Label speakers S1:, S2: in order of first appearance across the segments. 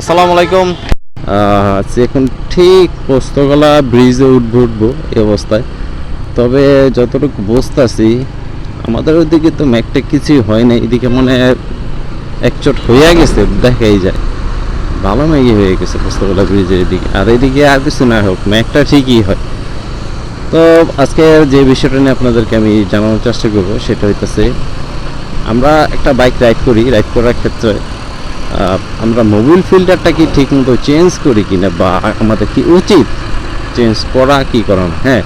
S1: আসসালামু আলাইকুম। আচ্ছা এখন ঠিক পোস্তগলা ব্রিজে উঠবো উঠবো এই অবস্থায়। তবে যতটুকু বুঝতেছি, আমাদের ওইদিকে তো ম্যাকটা কিছুই হয় না এদিকে মনে হয় একচোট হইয়া গেছে, দেখাই যায়। ভালো ম্যাগি হয়ে গেছে পোস্তগলা ব্রিজের এদিকে, আর এদিকে আর কিছু না হোক ম্যাকটা ঠিকই হয়। তো আজকে যে বিষয়টা নিয়ে আপনাদেরকে আমি জানানোর চেষ্টা করব, সেটা হইতেছে, আমরা একটা বাইক রাইড করি রাইড করার ক্ষেত্রে আমরা মোবিল ফিল্টারটা কি ঠিক মতো চেঞ্জ করি কি না বা আমাদের কি উচিত চেঞ্জ করা, কি করা? হ্যাঁ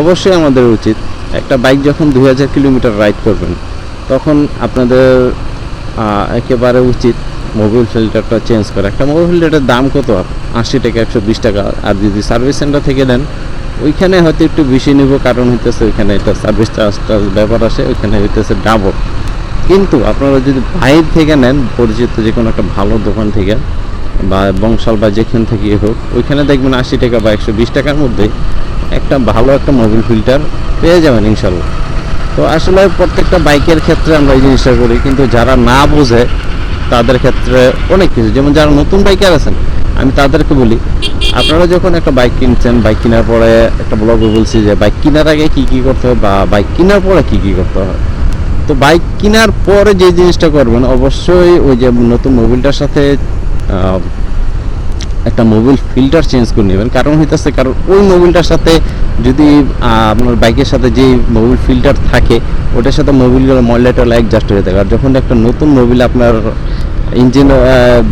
S1: অবশ্যই আমাদের উচিত। একটা বাইক যখন দুই হাজার কিলোমিটার রাইড করবেন, তখন আপনাদের একেবারে উচিত মোবিল ফিল্টারটা চেঞ্জ করা। একটা মোবিল ফিল্টারের দাম কত? আশি টাকা, একশো বিশ টাকা। আর যদি সার্ভিস সেন্টার থেকে নেন ওইখানে হয়তো একটু বেশি নিব, কারণ হইতেছে ওইখানে একটা সার্ভিস চার্জ ব্যাপার আসে ওইখানে হইতেছে ডাবল কিন্তু আপনারা যদি বাইরে থেকে নেন, পরিচিত যে কোনো একটা ভালো দোকান থেকে বা বংশাল বা যেখান থেকে হোক, ওইখানে দেখবেন আশি টাকা বা একশো বিশ টাকার মধ্যে একটা ভালো একটা মোবিল ফিল্টার পেয়ে যাবেন ইনশাল্লাহ। তো আসলে প্রত্যেকটা বাইকের ক্ষেত্রে আমরা এই জিনিসটা করি, কিন্তু যারা না বোঝে, তাদের ক্ষেত্রে অনেক কিছু। যেমন যারা নতুন বাইকার আছেন, আমি তাদেরকে বলি, আপনারা যখন একটা বাইক কিনছেন, বাইক কেনার পরে একটা ব্লগে বলছি যে, বাইক কেনার আগে কী কী করতে হয় বা বাইক কেনার পরে কী কী করতে হয় তো বাইক কেনার পরে যে জিনিসটা করবেন, অবশ্যই ওই যে নতুন মোবিলটার সাথে একটা মোবিল ফিল্টার চেঞ্জ করে নেবেন। কারণ হইতেছে, কারণ ওই মোবিলটার সাথে যদি আপনার বাইকের সাথে যে মোবিল ফিল্টার থাকে, ওটার সাথে মোবিলগুলো টয়লা অ্যাডজাস্ট হয়ে থাকে। আর যখন একটা নতুন মোবিল আপনার ইঞ্জিন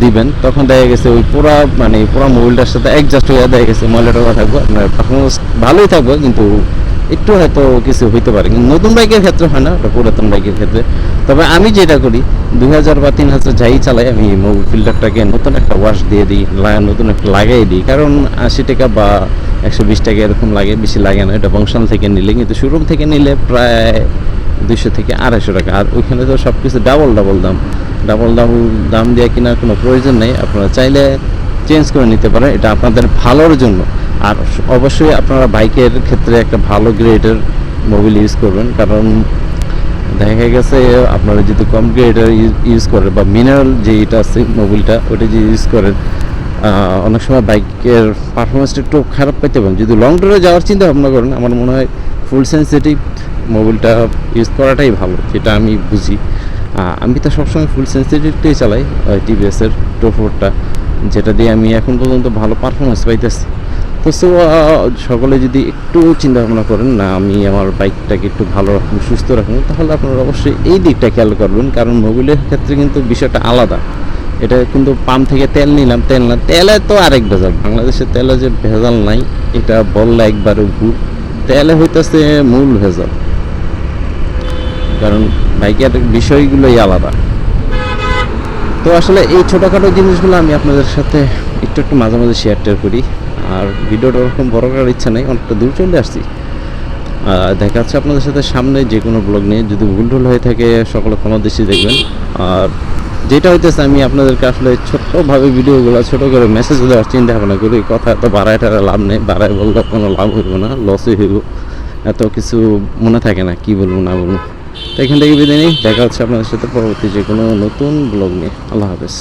S1: দিবেন, তখন দেখা গেছে ওই পুরা মানে পুরো মোবিলটার সাথে অ্যাডজাস্ট হয়ে দেখা গেছে ময়লা টয়লা থাকবে, আপনার পারফরমেন্স ভালোই থাকবে, কিন্তু একটু হয়তো কিছু হইতে পারে, কিন্তু নতুন বাইকের ক্ষেত্রে হয় না ওটা পুরাতন বাইকের ক্ষেত্রে। তবে আমি যেটা করি, দুই হাজার বা তিন হাজার যাই চালাই, আমি মোবিল ফিল্টারটাকে নতুন একটা ওয়াশ দিয়ে দিই নতুন একটা লাগাই দিই। কারণ আশি টাকা বা একশো বিশ টাকা এরকম লাগে, বেশি লাগে না, এটা বংশাল থেকে নিলে। কিন্তু শোরুম থেকে নিলে প্রায় দুইশো থেকে আড়াইশো টাকা। আর ওইখানে তো সব কিছু ডাবল ডাবল দাম। ডাবল ডাবল দাম দিয়ে কেনার কোনো প্রয়োজন নেই। আপনারা চাইলে চেঞ্জ করে নিতে পারেন, এটা আপনাদের ভালোর জন্য। আর অবশ্যই আপনারা বাইকের ক্ষেত্রে একটা ভালো গ্রেডের মোবিল ইউজ করবেন, কারণ দেখা গেছে আপনারা যদি কম গ্রেডের ইউজ করেন বা মিনারেল যে এটা আছে মোবিলটা ওটা যদি ইউজ করেন অনেক সময় বাইকের পারফরমেন্সটা একটু খারাপ পাইতে পারেন। যদি লং ট্যুরে যাওয়ার চিন্তা ভাবনা করেন, আমার মনে হয় ফুল সেন্সিটিভ মোবিলটা ইউজ করাটাই ভালো, যেটা আমি বুঝি। আমি তো সবসময় ফুল সেন্সিটিভটাই চালাই টিভিএসের টোফোরটা যেটা দিয়ে আমি এখন পর্যন্ত ভালো পারফরমেন্স পাইতেছি। তো সো সকলে যদি একটু চিন্তা ভাবনা করেন, না, আমি আমার বাইকটাকে একটু ভালো রাখুন, সুস্থ রাখুন, তাহলে আপনারা অবশ্যই এই দিকটা খেয়াল করবেন, কারণ মোবিলের ক্ষেত্রে কিন্তু বিষয়টা আলাদা। এটা কিন্তু পাম্প থেকে তেল নিলাম, তেল না, তেলে তো আরেক ভেজাল। বাংলাদেশে তেলে যে ভেজাল নাই, এটা বললে একবারে ভুল। তেলে হইতেছে মূল ভেজাল। কারণ বাইকের বিষয়গুলোই আলাদা। তো আসলে এই ছোটোখাটো জিনিসগুলো আমি আপনাদের সাথে একটু একটু মাঝে মাঝে শেয়ার টেয়ার করি। আর ভিডিওটা ওরকম বড় করার ইচ্ছা নেই, অনেকটা দূর চলে আসছি। দেখা যাচ্ছে আপনাদের সাথে সামনে যে কোনো ব্লগ নিয়ে যদি ভুল হয়ে থাকে, সকলে ক্ষমা দৃষ্টি দেখবেন। আর যেটা হইতেছে, আমি আপনাদেরকে আসলে ছোট্টভাবে ভিডিওগুলো ছোট করে মেসেজ দেওয়ার চিন্তা ভাবনা করি। কথা তো বাড়ায় টাড়া লাভ নেই, বাড়ায় বললে কোনো লাভ হইব না লসই হইব। এত কিছু মনে থাকে না, কি বলব, না বলব। তো এখান থেকে বিদায় নিই, দেখা হচ্ছে আপনাদের সাথে পরবর্তী যে কোনো নতুন ব্লগ নিয়ে। আল্লাহ হাফেজ।